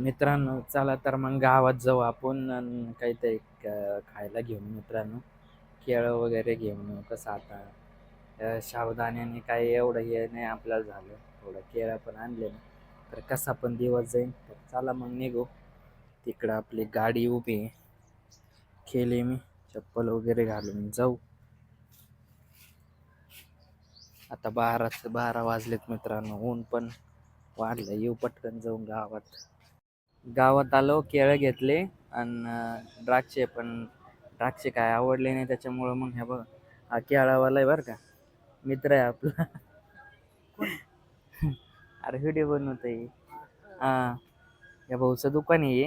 मित्रांनो चला तर मग गावात जाऊ आपण काहीतरी क- खायला घेऊन मित्रांनो. केळं वगैरे घेऊन येऊ कसं आता. अं, काही एवढं हे नाही आपल्याला झालं. थोडं केळं पण आणले ना. तर कसा पण दिवस जाईल तर चला मग निघू. तिकडं आपली गाडी उभी आहे. केली मी. चप्पल वगैरे घालून जाऊ. आता बाराच बारा वाजलेत मित्रांनो. ऊन पण वाढलं येऊ पटकन जाऊन गावात. गावात आलो केळं घेतले आणि द्राक्षे पण द्राक्षे काय आवडले नाही त्याच्यामुळं मग हे बघ हा केळावाला आहे बरं का. मित्र आहे आपला. अरे व्हिडिओ बनवतोय हा. या भाऊचं दुकान आहे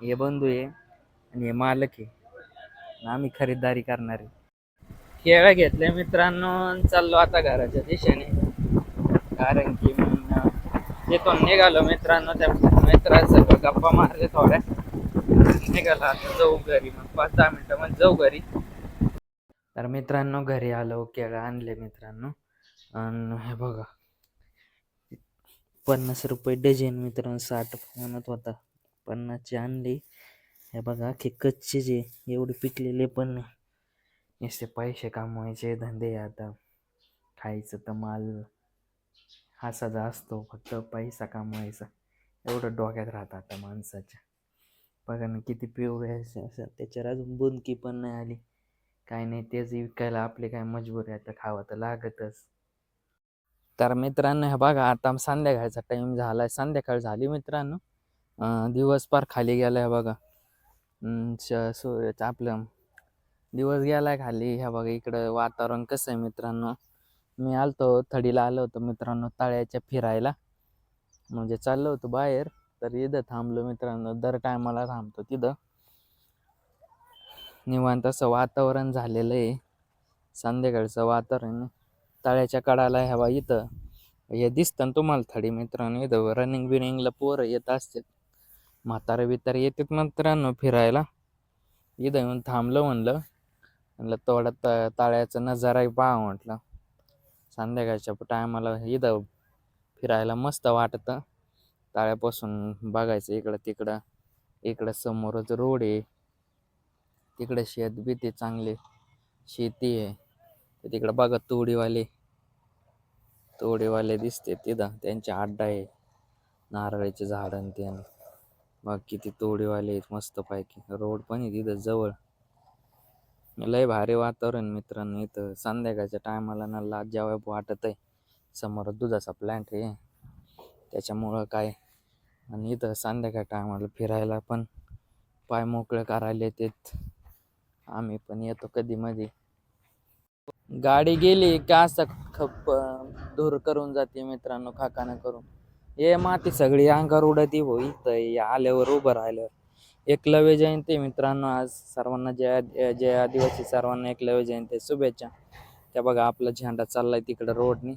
हे. बंधू आहे आणि हे मालक आहे. आम्ही खरीददारी करणार आहे. केळं घेतले मित्रांनो चाललो आता घराच्या दिशेने. कारण की मग निघालो मित्रांनो त्या मित्रासोबत गप्पा मारले थोड्या. निघालो आता जाऊ घरी मग पाच दहा मिनटं मग जाऊ घरी. तर मित्रांनो घरी आलो केळं आणले मित्रांनो. आणि हे बघा पन्नास रुपये डझन मित्रांनो साठ म्हणत होता. पन्नासचे आणले. हे बघा की कच्चे जे एवढे पिकलेले पण नाही. नुसते पैसे कमवायचे धंदे आता. खायचं तर माल. असाच असतो फक्त पैसा कमवायचा. एवढं डोक्यात राहतं आता माणसाच्या. बघा ना किती पिवळे असे असं त्याच्यावर अजून बुंदकी पण नाही आली. काय नाही तेच विकायला आपली काय मजबूर आहे. तर खावं तर लागतच. तर मित्रांनो हे बघा आता संध्याकाळचा झाला झालाय. संध्याकाळ झाली मित्रांनो. दिवस फार खाली गेलाय बघा. श- सूर्याचं आपलं दिवस गेलाय खाली. ह्या बघा इकडं वातावरण कसं आहे मित्रांनो? मी आलतो थडीला आलो होतो मित्रांनो तळ्याच्या फिरायला. म्हणजे चाललो होतो बाहेर तर इथं थांबलो मित्रांनो. दर टायमाला थांबतो तिथं. निवांत असं वातावरण झालेलं आहे. संध्याकाळचं वातावरण तळ्याच्या कडाला हवा इथं. हे दिसतं ना तुम्हाला थडी मित्रांनो इथं रनिंग बिनिंगला पोरं येत असतात. म्हातारे बितारे येतात मित्रांनो फिरायला. इथं येऊन थांबलं म्हणलं. म्हणलं थोडा त ताळ्याचा नजारा पाहा म्हटलं. संध्याकाळच्या टायमाला इथं फिरायला मस्त वाटतं. ताळ्यापासून बघायचं इकडं तिकडं. इकडं समोरच रोड आहे. तिकडं शेत बी ते चांगले. शेती आहे. तर तिकडं बघा तोडीवाले. तोडीवाले दिसते तिथं. त्यांचे अड्डा आहे. नारळाचे झाड आणि ते. बघ किती तोडीवाले आहेत मस्त पैकी रोड पण आहे तिथं जवळ. लय भारी वातावरण मित्रांनो. इथं संध्याकाळच्या टायमाला ना लाज जेवाय वाटत आहे. समोर दुधाचा प्लॅन्ट आहे. त्याच्यामुळं काय? आणि इथं संध्याकाळ टायमाला फिरायला पण पाय मोकळे करायला येतात. आम्ही पण येतो कधी मध्ये गाडी गेली का असं खप धूर करून जाते मित्रांनो खाकानं करून. हे माती सगळी अंगार उडती हो इथं आल्यावर उभं राहिल्यावर. एकलव्य जयंती मित्रांनो आज सर्वांना जय जय आदिवासी सर्वांना एकलव्य जयंती शुभेच्छा. त्या बघा आपला झेंडा चाललाय तिकडं रोडनी.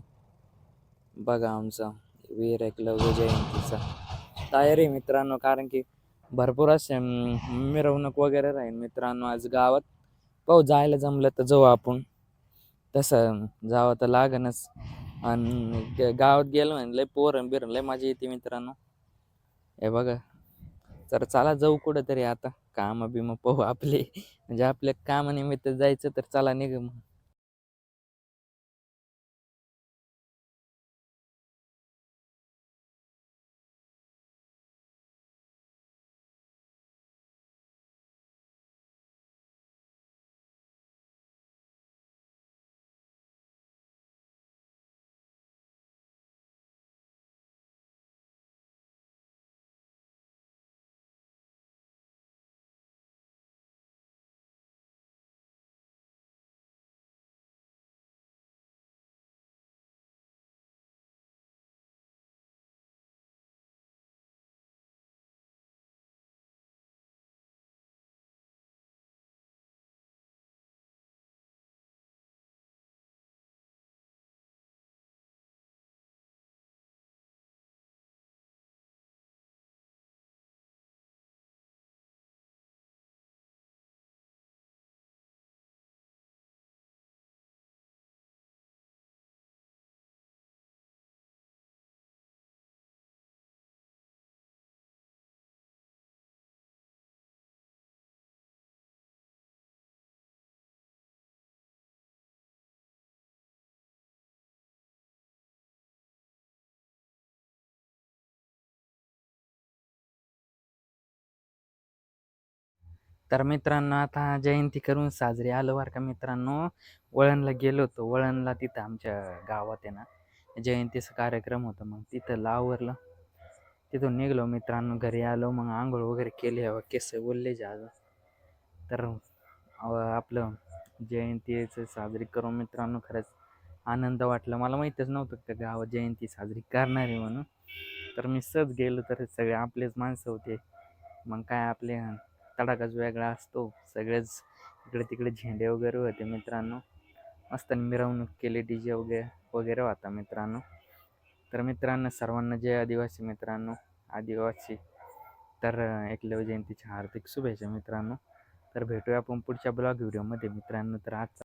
बघा आमचा वीर एकलव्य जयंतीचा. तयारी मित्रांनो कारण की भरपूर असे मिरवणूक वगैरे राहील मित्रांनो आज गावात. पाहू जायला जमलं तर जाऊ आपण. तसं जावं तर लागनच. आणि ग- गावात गेलो म्हणजे लय पोरण बिरण लय मजा येते मित्रांनो. हे बघा. तर चला जाऊ कुठं तरी आता. कामं बिमं पाहू आपले. म्हणजे आपल्या कामानिमित्त जायचं तर चला निघ मग. तर मित्रांनो आता जयंती करून साजरी आलो बरं का मित्रांनो. वळणला गेलो होतो. वळणला तिथं आमच्या गावात आहे ना जयंतीचा कार्यक्रम होता. मग तिथं लावरलं. तिथून निघलो मित्रांनो घरी आलो. मग आंघोळ वगैरे केली. हवं केस बोलले आज. तर आपलं जयंतीचं साजरी करून मित्रांनो खरंच आनंद वाटला. मला माहीतच नव्हतं का गावात जयंती साजरी करणार आहे म्हणून. तर मी सहज गेलो तर सगळे आपलेच माणसं होते. मग काय आपले तडाखाच वेगळा असतो. सगळेच इकडे तिकडे झेंडे वगैरे होते मित्रांनो. मस्त मिरवणूक केली डी जे वगैरे वगैरे होता मित्रांनो. तर मित्रांनो सर्वांना जय आदिवासी मित्रांनो. आदिवासी. तर एकलव जयंतीच्या हार्दिक शुभेच्छा मित्रांनो. तर भेटूया आपण पुढच्या ब्लॉग व्हिडिओमध्ये मित्रांनो. तर आजचा